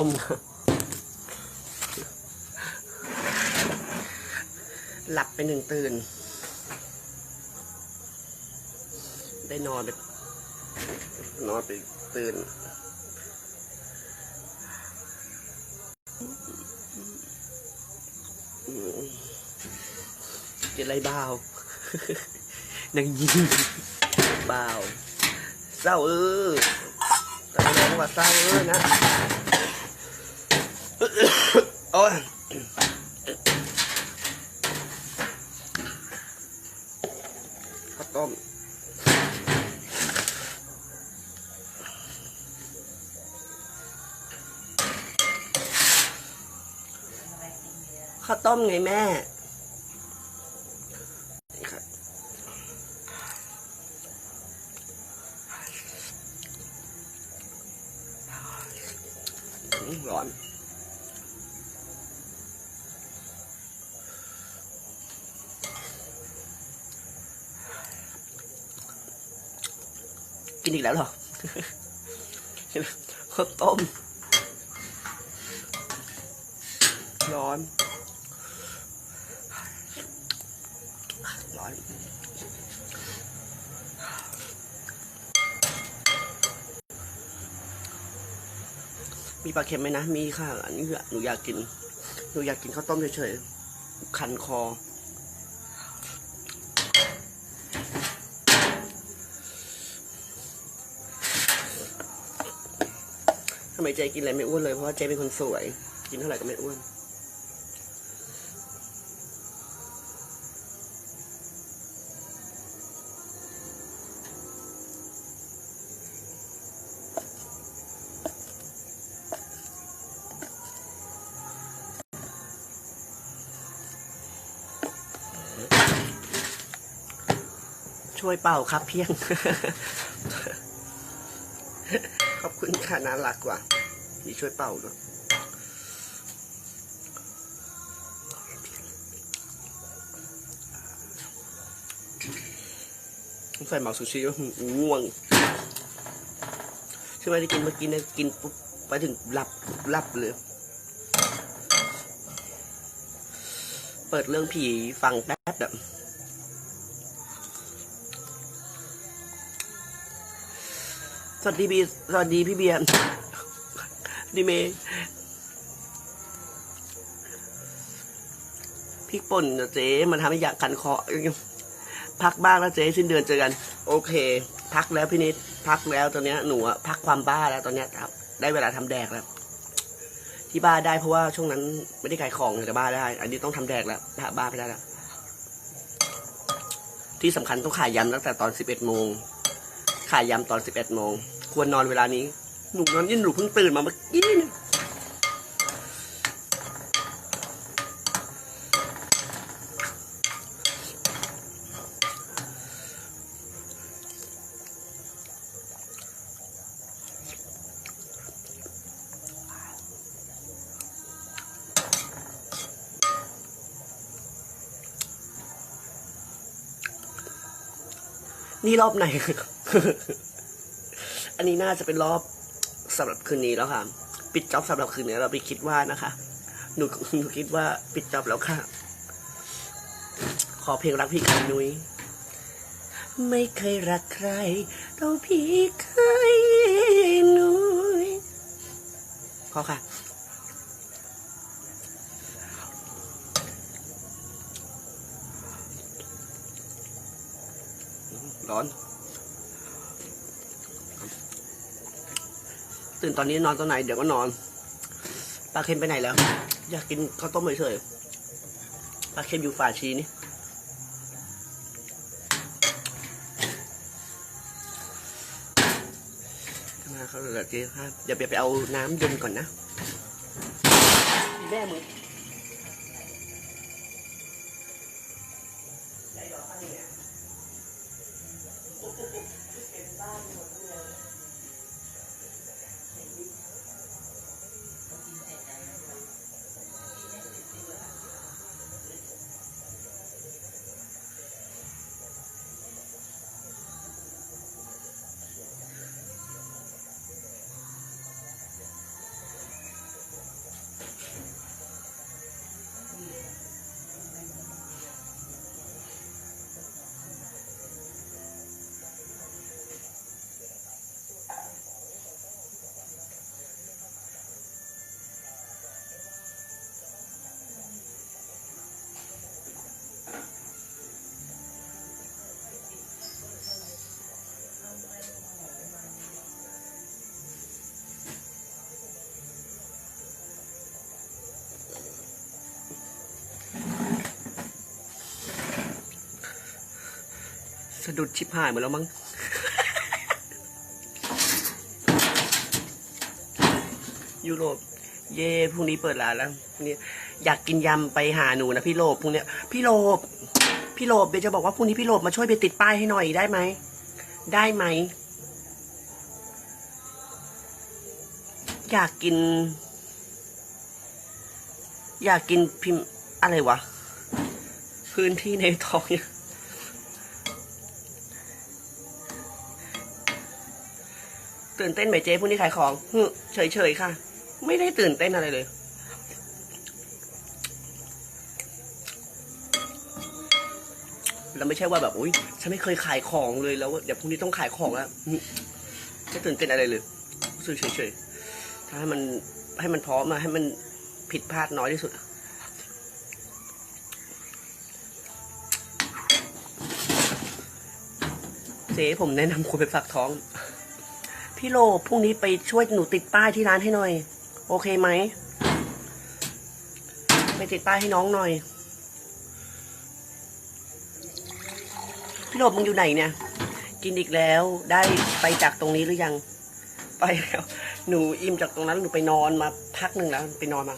ข้าวต้มหลับไปหนึ่งตื่น ได้นอนไปนอนไปตื่น กินอะไรบ้าวนางยิงบ้าวเศร้าเออแต่แรงว่าเศร้าเออนะ โอ้ยข้าวต้มข้าวต้มไงแม่นี่ครับอืมร้อน กินอีกแล้วหรอข้าวต้ม ร้อน ร้อนมีปลาเค็มไหมนะ มีค่ะ อันนี้หนูอยากกิน หนูอยากกินข้าวต้มเฉยๆ คันคอำไมเจกินอะไรไม่อ้วนเลยเพราะว่าเจเป็นคนสวย กินเท่าไหร่ก็ไม่อ้วนช่วยเป่าครับเพียง ขอบคุณค่ะน่ารักว่ะที่ช่วยเป่าด้วยใส่หมักซูชิแล้วง่วงใช่ไหมที่กินเมื่อกี้เนี่ยกินปุ๊บไปถึงหลับหลับเลย เปิดเรื่องผีฟังแป๊บแบบ สวัสดีบีสวัสดีพี่เบียร์ดีเมย์พริกป่นเจ๊มันทำให้อยากคันคอพักบ้างแล้วเจ๊สิ้นเดือนเจอกัน โอเค พักแล้วพี่นิดพักแล้วตอนเนี้ยหนูอะพักความบ้าแล้วตอนเนี้ยครับ ได้เวลาทำแดกแล้ว ที่บ้าได้เพราะว่าช่วงนั้นไม่ได้ขายของแต่บ้าได้ อันนี้ต้องทำแดกแล้วบ้าไปได้แล้วที่สำคัญต้องขายยำตั้งแต่ตอนสิบเอ็ดโมง ขายยำตอนสิบเอ็ดโมง ควรนอนเวลานี้ หนูนอนยิ่งหนูเพิ่งตื่นมาเมื่อกี้นี่นี่รอบไหน อันนี้น่าจะเป็นรอบสำหรับคืนนี้แล้วค่ะ ปิดจ็อบสำหรับคืนนี้เราไปคิดว่านะคะ หนูหนูคิดว่าปิดจ็อบแล้วค่ะ ขอเพลงรักพี่กันนุ้ยไม่เคยรักใครเท่าพี่เคยนุ้ยพอค่ะร้อน ตื่นตอนนี้นอนตอนไหนเดี๋ยวก็นอน ปลาเค็มไปไหนแล้ว อยากกินข้าวต้มเฉยๆ ปลาเค็มอยู่ฝาชีนี่ มาเขาเหลือเจ๊ครับเดี๋ยวไปไปเอาน้ำเย็นก่อนนะ แม่มึง สะดุดชิบหายหมดแล้วมั้งยุโรปเย่พรุ่งนี้เปิดร้านแล้วนี่อยากกินยำไปหาหนูนะพี่โลบพรุ่งเนี้ยพี่โลบพี่โลบเดี๋ยวจะบอกว่าพรุ่งนี้พี่โลบมาช่วยไปติดป้ายให้หน่อยได้ไหมได้ไหม อยากกิน อยากกินพิมพ์อะไรวะ พื้นที่ในท้องเนี่ย ตื่นเต้นไหมเจ๊พรุ่งนี้ขายของหึเฉยค่ะ ไม่ได้ตื่นเต้นอะไรเลยแล้วไม่ใช่ว่าแบบอุ้ยฉันไม่เคยขายของเลยแล้วเดี๋ยวพรุ่งนี้ต้องขายของแล้วหึไม่ตื่นเต้นอะไรเลยรู้สึกเฉยๆถ้าให้มันให้มันพร้อมมาให้มันผิดพลาดน้อยที่สุดเจ๊ผมแนะนำคุณไปฝากท้อง พี่โลพรุ่งนี้ไปช่วยหนูติดป้ายที่ร้านให้หน่อย โอเคไหม ไปติดป้ายให้น้องหน่อย พี่โลมึงอยู่ไหนเนี่ย กินอีกแล้วได้ไปจากตรงนี้หรือยัง ไปแล้ว หนูอิ่มจากตรงนั้นหนูไปนอนมาพักหนึ่งแล้ว ไปนอนมา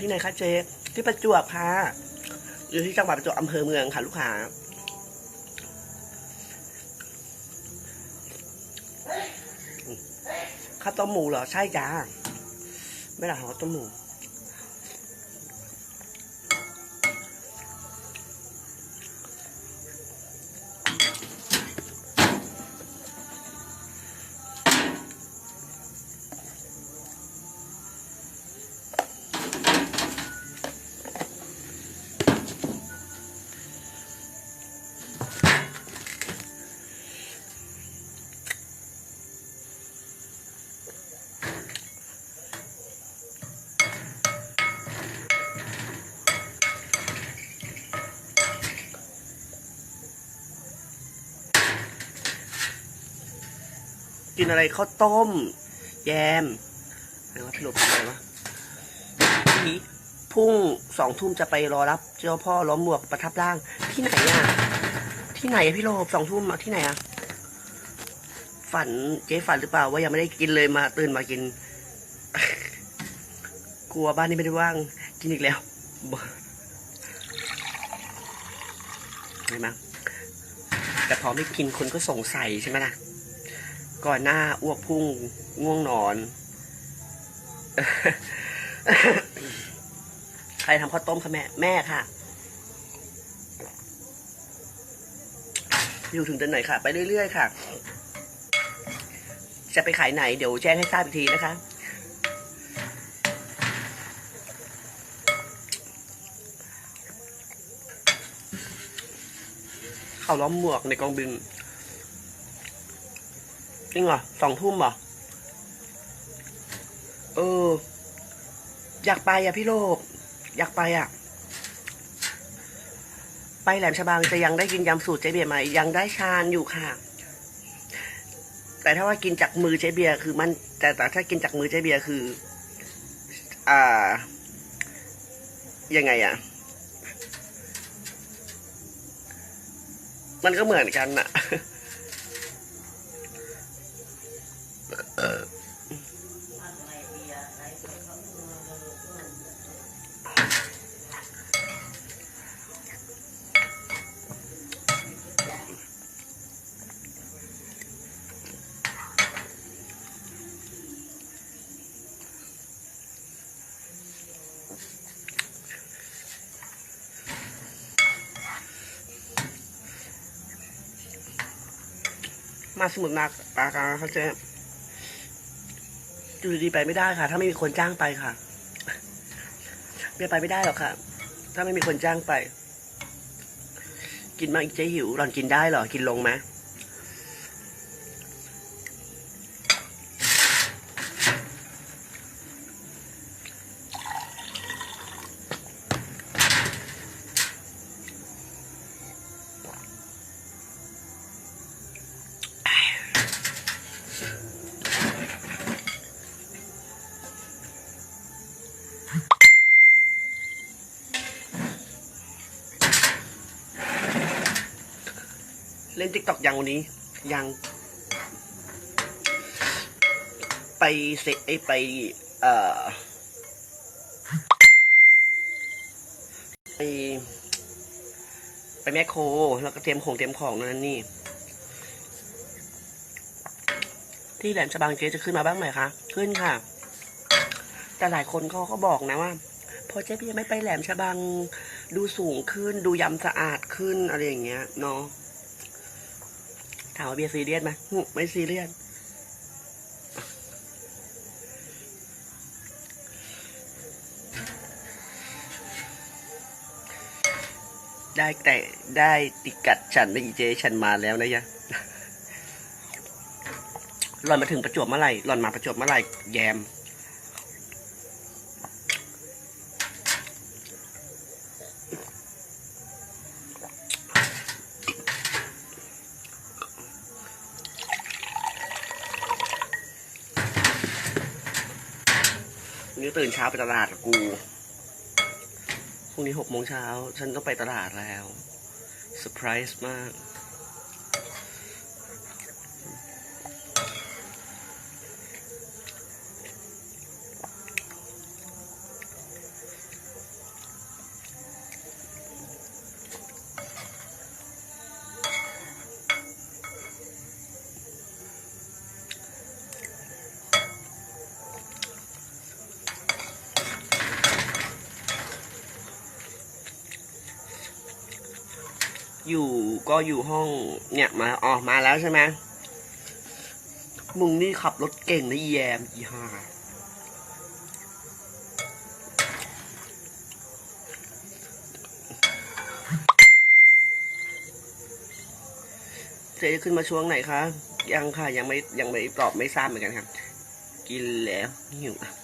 ที่ไหนคะเจ๊ที่ประจวบค่ะ อยู่ที่จังหวัดประจวบอำเภอเมืองค่ะ ลูกค้าข้าวต้มหมูเหรอ ใช่จ้า ไม่หล่ะข้าวต้มหมู อะไรข้าวต้ม แยมอะไรวะพี่หลบอะไรวะพี่พุ่งสองทุ่มจะไปรอรับ เจ้าพ่อล้อมหมวกประทับร่าง ที่ไหนอะ ที่ไหนอะพี่โลบสองทุ่มอะที่ไหนอะฝันเจ๊ฝันหรือเปล่าว่ายังไม่ได้กินเลยมาตื่นมากิน กลัวบ้านนี้ไม่ได้ว่าง กินอีกแล้วเห็นไหมแต่พอไม่กินคนก็สงสัยใช่ไหมล่ะ ก่อนหน้าอ้วกพุ่งง่วงนอน ใครทำข้าวต้มคะแม่ แม่ค่ะ อยู่ถึงเดือนไหนค่ะ ไปเรื่อยๆค่ะ จะไปขายไหน เดี๋ยวแจ้งให้ทราบอีกทีนะคะเขาล้อมหมวกในกองบิน จริงเหรอสองทุ่มเหรอ เออ อยากไปอะพี่โลก อยากไปอะ ไปแหลมฉบังจะยังได้กินยำสูตรเจเบียร์ไหมยังได้ชานอยู่ค่ะ แต่ถ้าว่ากินจากมือเจเบียร์คือมัน แต่แต่ถ้ากินจากมือเจเบียร์คือ อ่า ยังไงอะมันก็เหมือนกันอะ มาสมุทรปากาเขาเจ๊ อยู่ดีไปไม่ได้ค่ะ ถ้าไม่มีคนจ้างไปค่ะไม่ไปไม่ได้หรอกค่ะ ถ้าไม่มีคนจ้างไป กินมาอีกจะหิวหลอนกินได้เหรอ กินลงไหม เล่นติ๊กต็อกยังวันนี้ ยัง ไปเซไอไป เอ่อไปไปแมคโคร แล้วก็เตรียมของเตรียมของนั่นนี่ ที่แหลมฉบังเจ๊จะขึ้นมาบ้างไหมคะ ขึ้นค่ะ แต่หลายคนเขาก็บอกนะว่าพอเจ๊พี่ยังไม่ไปแหลมฉบังดูสูงขึ้น ดูยำสะอาดขึ้นอะไรอย่างเงี้ยเนาะ ถามว่าเบียร์ซีเรียสไหมหึไม่ซีเรียสได้แต่ได้ติกัดฉันในอีเจฉันมาแล้วนะยะหล่อนมาถึงประจวบเมื่อไหร่หล่อนมาประจวบเมื่อไหร่แยม วันนี้ตื่น เช้าไปตลาดกับกู พรุ่งนี้หกโมงเช้า ฉันต้องไปตลาดแล้วเซอร์ไพรส์มาก อยู่ ก็อยู่ห้องเนี่ยมาอ๋อมาแล้วใช่ไหมมึงนี่ขับรถเก่งนะแยมอีห่าเจ๊จะขึ้นมาช่วงไหนคะ ยังค่ะ ยังไม่ยังไม่ตอบไม่ทราบเหมือนกันครับ กินแล้วหิวตา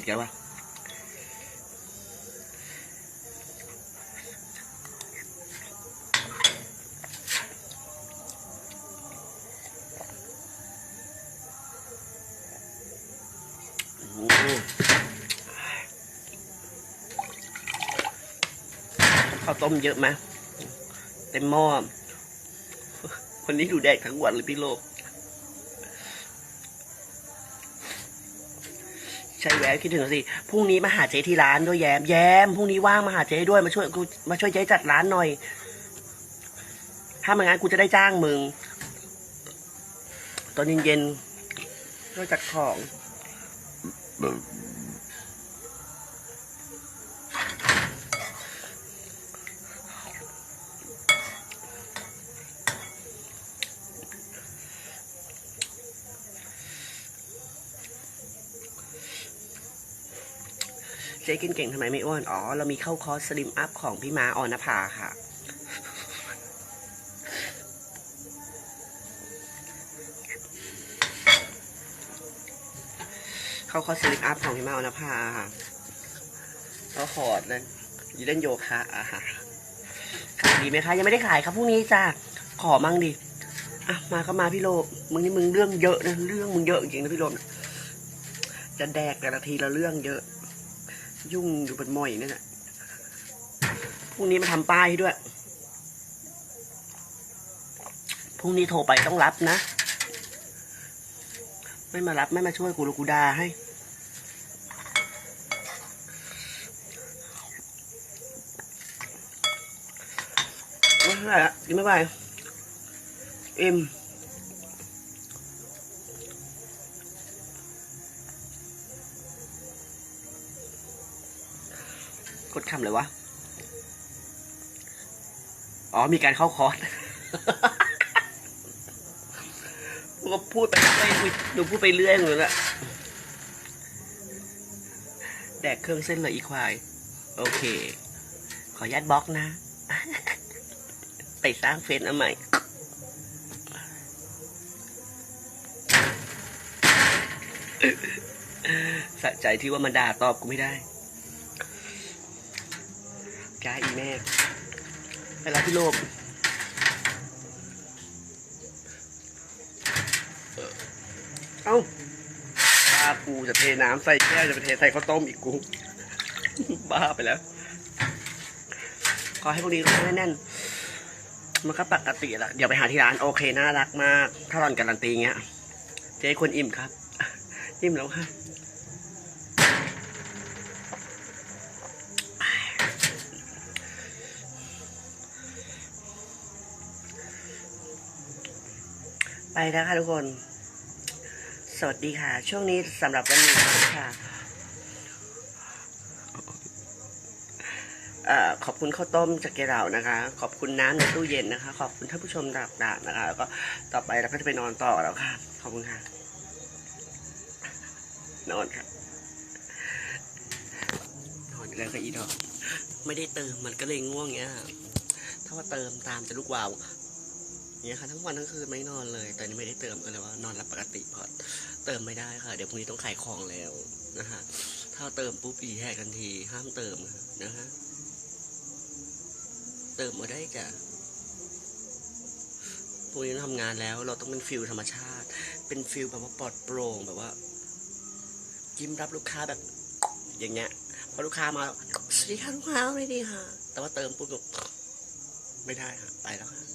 ิดกันวะข้าวต้มเยอะไหมเต็มหม้อวันนี้ดูแดกทั้งวันเลยพี่โลก ใช่แววคิดถึงสิพรุ่งนี้มาหาเจ๊ที่ร้านด้วยแย้มแย้มพรุ่งนี้ว่างมาหาเจ๊ด้วยมาช่วยกูมาช่วยเจ๊จัดร้านหน่อย ถ้าไม่งั้นกูจะได้จ้างมึง ตอนเย็นๆช่วยจัดของ จ๊กินเก่งทำไมไม่อ้วน อ๋อ เรามีเข้าคอร์สสลิมอัพของพี่มาออนภาค่ะ เข้าคอร์สสลิมอัพของพี่มาออนภาค่ะก็ขอดเลยยีเล่นโยคะอะค่ะขายดีไหมคะ ยังไม่ได้ขายครับพรุ่งนี้จ้าขอมั่งดิอะมาก็มาพี่โลมึงนี่มึงเรื่องเยอะนะเรื่องมึงเยอะจริงนะพี่โลกจะแดกแต่ละทีละเรื่องเยอะ ยุ่งอยู่เป็นม่อยนั่นแหละพรุ่งนี้มาทำป้ายให้ด้วย พรุ่งนี้โทรไปต้องรับนะ ไม่มารับไม่มาช่วยกูรกูดาให้ ไม่เป็นไรละกินไม่ไหวเอ็ม กดคำเลยวะ อ๋อมีการเข้าคอร์สกูก็พูดไปเรื่อยหนูพูดไปเรื่อยเลยละแดกเครื่องเส้นเลยอีควาย โอเค ขออนุญาตบล็อกนะ ไปสร้างเฟซเอาใหม่สะใจที่ว่ามันด่าตอบกูไม่ได้ จ้าอีแม่ไปรับพี่โลกเอ้าตากูจะเทน้ำใส่แก้วจะไปเทใส่ข้าวต้มอีกกู บ้าไปแล้ว ขอให้พวกนี้เขาแน่นๆมันก็ปกติแหละเดี๋ยวไปหาที่ร้านโอเคน่ารักมาก ถ้าหลอนการันตีเงี้ย เจ๊ควรอิ่มครับ อิ่มแล้วค่ะ ไปแล้วค่ะทุกคน สวัสดีค่ะ ช่วงนี้สำหรับวันนี้ค่ะอขอบคุณข้าวต้มจากเกเรานะคะ ขอบคุณน้ำในตู้เย็นนะคะ ขอบคุณท่านผู้ชมต่างๆนะคะ แล้วก็ต่อไปเราก็จะไปนอนต่อแล้วค่ะ ขอบคุณค่ะ นอนค่ะ นอนแล้วก็อีดอก ไม่ได้เติมมันก็เลยง่วงเงี้ย ถ้าว่าเติมตามจะลุกวาว เนี่ยค่ะทั้งวันทั้งคืนไม่นอนเลยแต่นี่ไม่ได้เติมก็เลยว่านอนหลับปกติเพราะเติมไม่ได้ค่ะ เดี๋ยวพรุ่งนี้ต้องขายของแล้วนะฮะถ้าเติมปุ๊บอีแหกทันทีห้ามเติมนะฮะเติมมาได้จ้ะพรุ่งนี้ต้องทำงานแล้วเราต้องเป็นฟิลธรรมชาติ เป็นฟิลแบบว่าปลอดโปร่งแบบว่ายิ้มรับลูกค้าแบบ อย่างเงี้ยพอลูกค้ามาสวัสดีค่ะลูกค้าไม่ดีค่ะ แต่ว่าเติมปุ๊บแบบไม่ได้ค่ะไปแล้วค่ะ